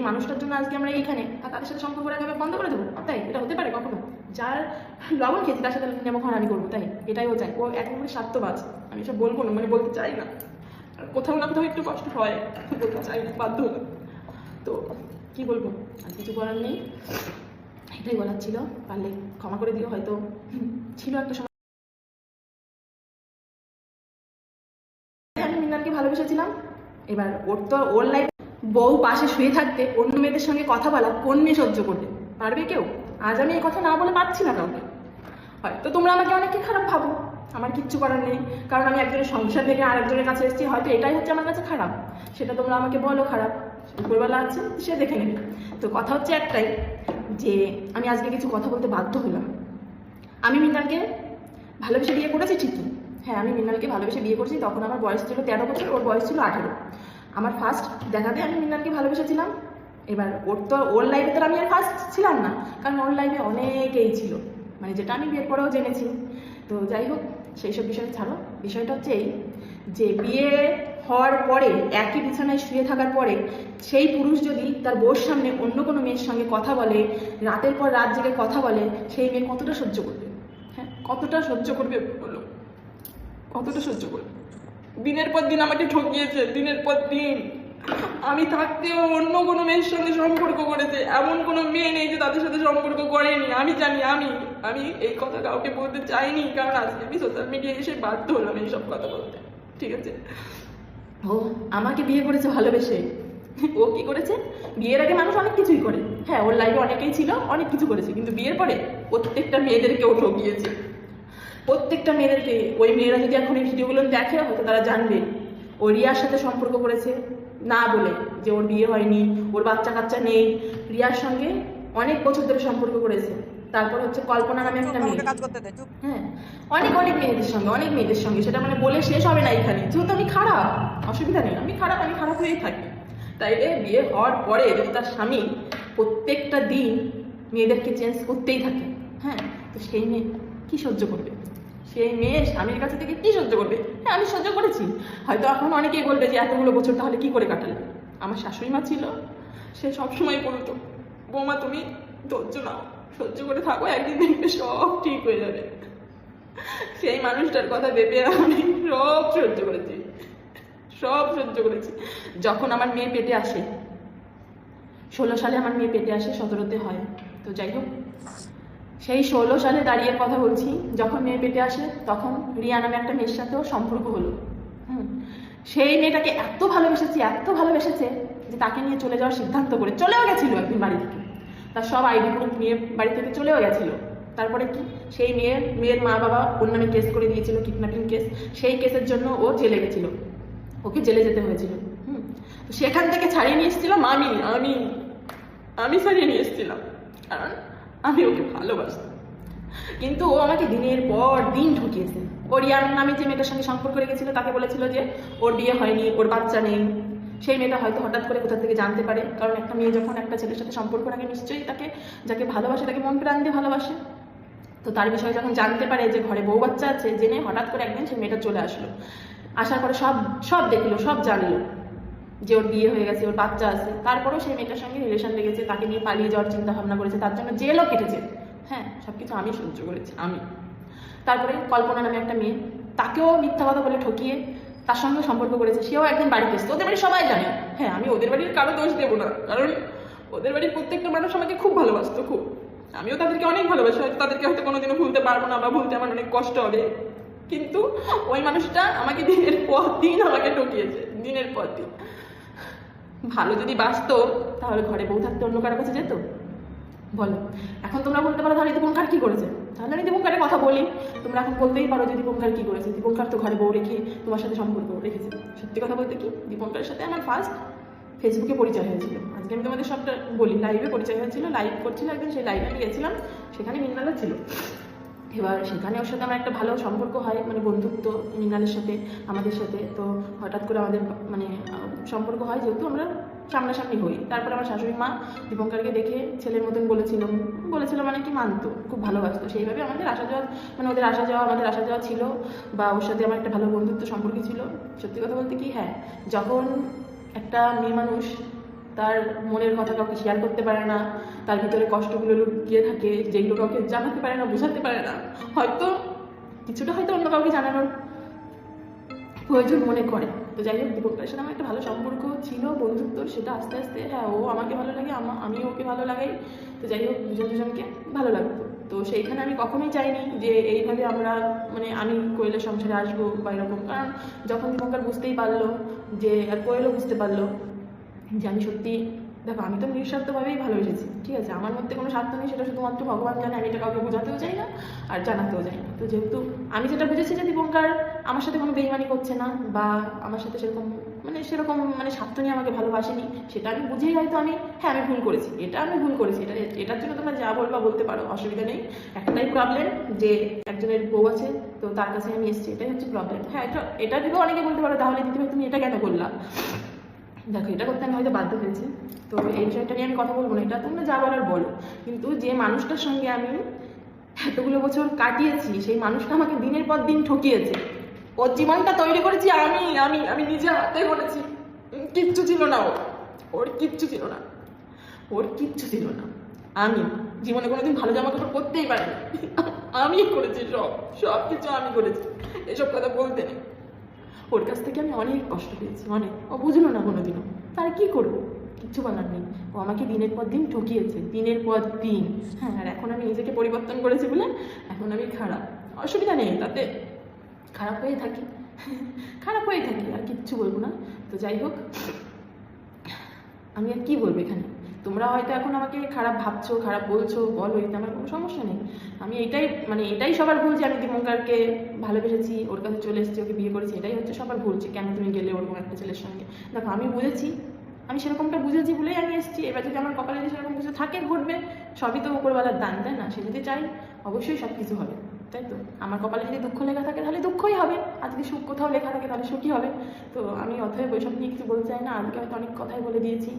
সেই মানুষটার জন্য আজকে আমরা এইখানে আর তাদের সাথে সম্পর্ক রাখা বন্ধ করে দেবো? তাই? এটা হতে পারে কখনো? যার লবণ খেয়েছি, তার সাথে নেমোখান আমি করব, তাই? এটাই ও চাই ও একেবারে স্বার্থবাজ। আমি সব বলব না মানে বলতে চাই না। আর কোথাও না কোথাও একটু কষ্ট হয়, বলতে চাই না, বাধ্য তো কি বলব? আর কিছু করার নেই। এটাই বলার ছিল। পারলে ক্ষমা করে দিও, হয়তো ছিল একটা সময়। ভালোবেসেছিলাম। এবার ওর তো ওর লাইফ বউ পাশে শুয়ে থাকতে অন্য মেয়েদের সঙ্গে কথা বলা কোন মেয়ে সহ্য করবে? পারবে কেউ? আজ আমি এই কথা না বলে পারছি না কাউকে। হয়তো তোমরা আমাকে অনেকে খারাপ ভাবো। আমার কিচ্ছু করার নেই। কারণ আমি একজনের সংসার থেকে আরেকজনের কাছে এসেছি, হয়তো এটাই হচ্ছে আমার কাছে খারাপ। সেটা তোমরা আমাকে বলো খারাপ। উপরবেলা আছে, সে দেখে নেবে। তো কথা হচ্ছে একটাই, যে আমি আজকে কিছু কথা বলতে বাধ্য হলাম। আমি মিনালকে ভালোবেসে বিয়ে করেছি ঠিকই। হ্যাঁ আমি মিনালকে ভালোবেসে বিয়ে করেছি, তখন আমার বয়স ছিল তেরো বছর, ওর বয়স ছিল আঠেরো। আমার ফার্স্ট দেখাতে আমি মিনালকে ভালোবেসেছিলাম। এবার ওর তো, ওর লাইফে তো আমি আর ফার্স্ট ছিলাম না, কারণ ওর লাইফে অনেকেই ছিল। মানে যেটা আমি বিয়ের পরেও জেনেছি। তো যাই হোক, সেই সব বিষয় ছাড়ো। বিষয়টা হচ্ছে এই যে বিয়ে হওয়ার পরে, একই বিছানায় শুয়ে থাকার পরে, সেই পুরুষ যদি তার বউর সামনে অন্য কোনো মেয়ের সঙ্গে কথা বলে, রাতের পর রাত জেগে কথা বলে, সেই মেয়ে কতটা সহ্য করবে? হ্যাঁ কতটা সহ্য করবে বলো? কতটা সহ্য করবে? দিনের পর দিন আমাকে ঠকিয়েছে, দিনের পর দিন। আমি থাকতেও অন্য কোনো মেয়ের সঙ্গে সম্পর্ক করেছে। এমন কোনো মেয়ে নেই যে তাদের সাথে সম্পর্ক করেনি। আমি জানি, আমি আমি এই কথা কাউকে বলতে চাইনি, কারণ আজকে আমি সোশ্যাল মিডিয়ায় এসে বাধ্য হলাম এইসব কথা বলতে। ঠিক আছে? ও, আমাকে বিয়ে করেছে ভালোবেসে। ও কি করেছে? বিয়ের আগে মানুষ অনেক কিছুই করে। হ্যাঁ ওর লাইফে অনেকেই ছিল, অনেক কিছু করেছে। কিন্তু বিয়ের পরে প্রত্যেকটা মেয়েদেরকে ও ঠকিয়েছে। প্রত্যেকটা মেয়েদেরকে ওই মেয়েরা যদি এখন এই ভিডিওগুলো দেখে হয়তো তারা জানবে। ও রিয়ার সাথে সম্পর্ক করেছে না বলে যে ওর বিয়ে হয়নি ওর বাচ্চা কাচ্চা নেই। রিয়ার সঙ্গে অনেক বছর ধরে সম্পর্ক করেছে। তারপর হচ্ছে কল্পনা নামে একটা মেয়ে। হ্যাঁ অনেক অনেক মেয়েদের সঙ্গে অনেক মেয়েদের সঙ্গে। সেটা মানে বলে শেষ হবে না এখানে। যেহেতু আমি খারাপ অসুবিধা নেই। আমি খারাপ আমি খারাপ হয়েই থাকি। তাই রে বিয়ে হওয়ার পরে যদি তার স্বামী প্রত্যেকটা দিন মেয়েদেরকে চেঞ্জ করতেই থাকে। হ্যাঁ তো সেই মেয়ে কি সহ্য করবে? সেই মেয়ে স্বামীর কাছে থেকে কি সহ্য করবে? হ্যাঁ আমি সহ্য করেছি। হয়তো এখন অনেকেই বলবে যে, এতগুলো বছর তাহলে কি করে কাটালে? আমার শাশুড়ি মা ছিল। সে সবসময় বলতো, বৌমা, তুমি ধৈর্য নাও। সহ্য করে থাকো, একদিন দেখবে সব ঠিক হয়ে যাবে। সেই মানুষটার কথা ভেবে আমি সব সহ্য করেছি। সব সহ্য করেছি। যখন আমার মেয়ে পেটে আসে, ষোলো সালে আমার মেয়ে পেটে আসে, সতেরোতে হয়। তো যাই হোক সেই ষোলো সালে দাঁড়িয়ে কথা বলছি, যখন মেয়ে পেটে আসে, তখন রিয়া নামে একটা মেয়ের সাথেও সম্পর্ক হলো। হুম। সেই মেয়েটাকে এত ভালোবেসেছি, এত ভালোবেসেছে যে তাকে নিয়ে চলে যাওয়ার সিদ্ধান্ত করে চলেও গেছিল একদিন বাড়ি থেকে। তার সব আইডি প্রুফ নিয়ে বাড়ি থেকে চলেও গেছিল। তারপরে কি? সেই মেয়ের মেয়ের মা বাবা ওর নামে কেস করে দিয়েছিল, কিডন্যাপিং কেস। সেই কেসের জন্য ও জেলে গেছিল। ওকে জেলে যেতে হয়েছিল। হুম। সেখান থেকে ছাড়িয়ে নিয়ে এসেছিলাম আমি আমি আমি ছাড়িয়ে নিয়ে এসেছিলাম। কারণ আমি ওকে ভালোবাসতাম কিন্তু ও আমাকে দিনের পর দিন ঠকিয়েছে ওর ইয়ার নামে যে মেয়েটার সঙ্গে সম্পর্ক রেখেছিল, তাকে বলেছিল যে ওর বিয়ে হয়নি, ওর বাচ্চা নেই। সেই মেয়েটা হয়তো হঠাৎ করে কোথা থেকে জানতে পারে। কারণ একটা মেয়ে যখন একটা ছেলের সাথে সম্পর্ক রাখে, নিশ্চয়ই তাকে, যাকে ভালোবাসে, তাকে মন প্রাণ দিয়ে ভালোবাসে। তো তার বিষয়ে যখন জানতে পারে যে ঘরে বউ বাচ্চা আছে, জেনে হঠাৎ করে একদিন সেই মেয়েটা চলে আসলো। আসার পরে সব সব দেখল, সব জানলো। যে ওর বিয়ে হয়ে গেছে, ওর বাচ্চা আছে। তারপরেও সেই মেয়েটার সঙ্গে রিলেশন লেগেছে, তাকে নিয়ে পালিয়ে যাওয়ার চিন্তা ভাবনা করেছে, তার জন্য জেলও কেটেছে হ্যাঁ সব কিছু আমি সহ্য করেছি, আমি। তারপরে কল্পনা নামে একটা মেয়ে, তাকেও মিথ্যা কথা বলে ঠকিয়ে তার সঙ্গে সম্পর্ক করেছে, সেও একদিন বাড়িতে এসছে। ওদের বাড়ি সবাই জানে। হ্যাঁ আমি ওদের বাড়ির কারও দোষ দেবো না, কারণ ওদের বাড়ির প্রত্যেকটা মানুষ আমাকে খুব ভালোবাসতো, খুব। আমিও তাদেরকে অনেক ভালোবাসি, হয়তো তাদেরকে হয়তো কোনোদিনও ভুলতে পারব না বা ভুলতে আমার অনেক কষ্ট হবে। কিন্তু ওই মানুষটা আমাকে দিনের পর দিন আমাকে ঠকিয়েছে, দিনের পর দিন। ভালো যদি বাঁচতো, তাহলে ঘরে বউ থাকতে অন্য কারও কাছে যেত? বলো, এখন তোমরা বলতে পারো, তাহলে দীপঙ্কার কি করেছে? তাহলে আমি দীপঙ্কারের কথা বলি। তোমরা এখন বলতেই পারো যে দীপঙ্কার কি করেছে। দীপঙ্কার তো ঘরে বউ রেখে তোমার সাথে সম্পর্ক রেখেছে। সত্যি কথা বলতে কি, দীপঙ্কারের সাথে আমার ফার্স্ট ফেসবুকে পরিচয় হয়েছিল। আজকে আমি তোমাদের সবটা বলি। লাইভে পরিচয় হয়েছিল লাইভ করছিল একদিন, সেই লাইভে আমি গেছিলাম, সেখানে মিনালা ছিল। এবার সেখানে ওর সাথে আমার একটা ভালো সম্পর্ক হয় মানে বন্ধুত্ব, মিনালের সাথে, আমাদের সাথে। তো হঠাৎ করে আমাদের মানে সম্পর্ক হয় যেহেতু আমরা সামনাসামনি হই। তারপরে আমার শাশুড়ি মা দীপঙ্করকে দেখে ছেলের মতন বলেছিল বলেছিল মানে কি মানতো, খুব ভালোবাসতো। সেইভাবে আমাদের আসা যাওয়া মানে ওদের আসা যাওয়া, আমাদের আসা যাওয়া ছিল বা ওর সাথে আমার একটা ভালো বন্ধুত্ব সম্পর্ক ছিল। সত্যি কথা বলতে কি হ্যাঁ যখন একটা মেয়ে মানুষ তার মনের কথা কাউকে শেয়ার করতে পারে না, তার ভিতরে কষ্টগুলো লুকিয়ে থাকে, যেগুলো কাউকে জানাতে পারে না, বোঝাতে পারে না। হয়তো, কিছুটা হয়তো অন্য কাউকে জানানোর প্রয়োজন মনে করে। তো যাই হোক দীপকের সাথে আমার একটা ভালো সম্পর্ক ছিল, বন্ধুত্ব, সেটা আস্তে আস্তে হ্যাঁ ও আমাকে ভালো লাগে, আমা ওকে ভালো লাগাই। তো যাই হোক, দুজন দুজনকে ভালো লাগতো। তো সেইখানে আমি কখনোই চাইনি যে এইভাবে আমরা মানে আমি কোয়েলের সংসারে আসব বা এরকম। কারণ যখন দীপঙ্কর বুঝতেই পারল যে, আর কোয়েলও বুঝতে পারল যে আমি সত্যি, দেখো, আমি তো নিঃস্বার্থভাবেই ভালোবেসেছি, ঠিক আছে? আমার মধ্যে কোনো স্বার্থ নেই, সেটা শুধুমাত্র ভগবান জানে, আমি এটা কাউকে বোঝাতেও চাই না আর জানাতেও চাই না। তো যেহেতু আমি যেটা বুঝেছি যে দীপঙ্কর আমার সাথে কোনো বেইমানি করছে না বা আমার সাথে সেরকম মানে সেরকম মানে স্বার্থ নিয়ে আমাকে ভালোবাসেনি, সেটা আমি বুঝেই হয়তো আমি হ্যাঁ আমি ভুল করেছি, এটা আমি ভুল করেছি, এটা, এটার জন্য তোমরা যা বলবা বলতে পারো, অসুবিধা নেই। একটাই প্রবলেম যে একজনের বউ আছে, তো তার কাছে আমি এসেছি, এটাই হচ্ছে প্রবলেম হ্যাঁ এটা এটা দিকেও অনেকে বলতে পারো, তাহলে দিদিভাই তুমি এটা কেন করলা? দেখো, এটা করতে আমি হয়তো বাধ্য হয়েছি। তো এই বিষয়টা নিয়ে আমি কথা বলব না, এটা তোমরা যা বলার বলো। কিন্তু যে মানুষটার সঙ্গে আমি এতগুলো বছর কাটিয়েছি, সেই মানুষটা আমাকে দিনের পর দিন ঠকিয়েছে। ওর জীবনটা তৈরি করেছি আমি আমি আমি নিজে হাতে করেছি। কিচ্ছু ছিল না ওর। ওর কিচ্ছু ছিল না। ওর কিচ্ছু ছিল না। আমি জীবনে কোনোদিন ভালো জামা কাপড় পরতেই পারিনি। আমি করেছি সব সব কিছু আমি করেছি। এসব কথা বলতে নেই। ওর কাছ থেকে আমি অনেক কষ্ট পেয়েছি, অনেক। ও বুঝলো না কোনোদিনও। তার কি করব? কিচ্ছু বলার নেই। ও আমাকে দিনের পর দিন ঠকিয়েছে, দিনের পর দিন। হ্যাঁ আর এখন আমি নিজেকে পরিবর্তন করেছি বলে এখন আমি খারাপ। অসুবিধা নেই, তাতে খারাপ হয়ে থাকি। খারাপ হয়ে থাকি, আর কিচ্ছু বলব না। তো যাই হোক, আমি আর কি বলব এখানে? তোমরা হয়তো এখন আমাকে খারাপ ভাবছ, খারাপ বলছো, বলো, এতে আমার কোনো সমস্যা নেই। আমি এটাই মানে এটাই সবার ভুল যে আমি দীপঙ্কারকে ভালোবেসেছি, ওর কাছে চলে এসেছি, ওকে বিয়ে করেছি, এটাই হচ্ছে সবার ভুল যে কেন তুমি গেলে ওরকম একটা ছেলের সঙ্গে। দেখো, আমি বুঝেছি, আমি সেরকমটা বুঝেছি বলেই আমি এসেছি। এবার যদি আমার কপালে যদি সেরকম কিছু থাকে, ঘটবে, সবই তো উপরবেলার দান, তাই না? সে যদি চাই অবশ্যই সব কিছু হবে, তাই তো? আমার কপালে যদি দুঃখ লেখা থাকে, তাহলে দুঃখই হবে। আর যদি সুখ কোথাও লেখা থাকে, তাহলে সুখই হবে। তো আমি অথবা বৈশাখ নিয়ে কিছু বলতে চাই না, আজকে হয়তো অনেক কথাই বলে দিয়েছি।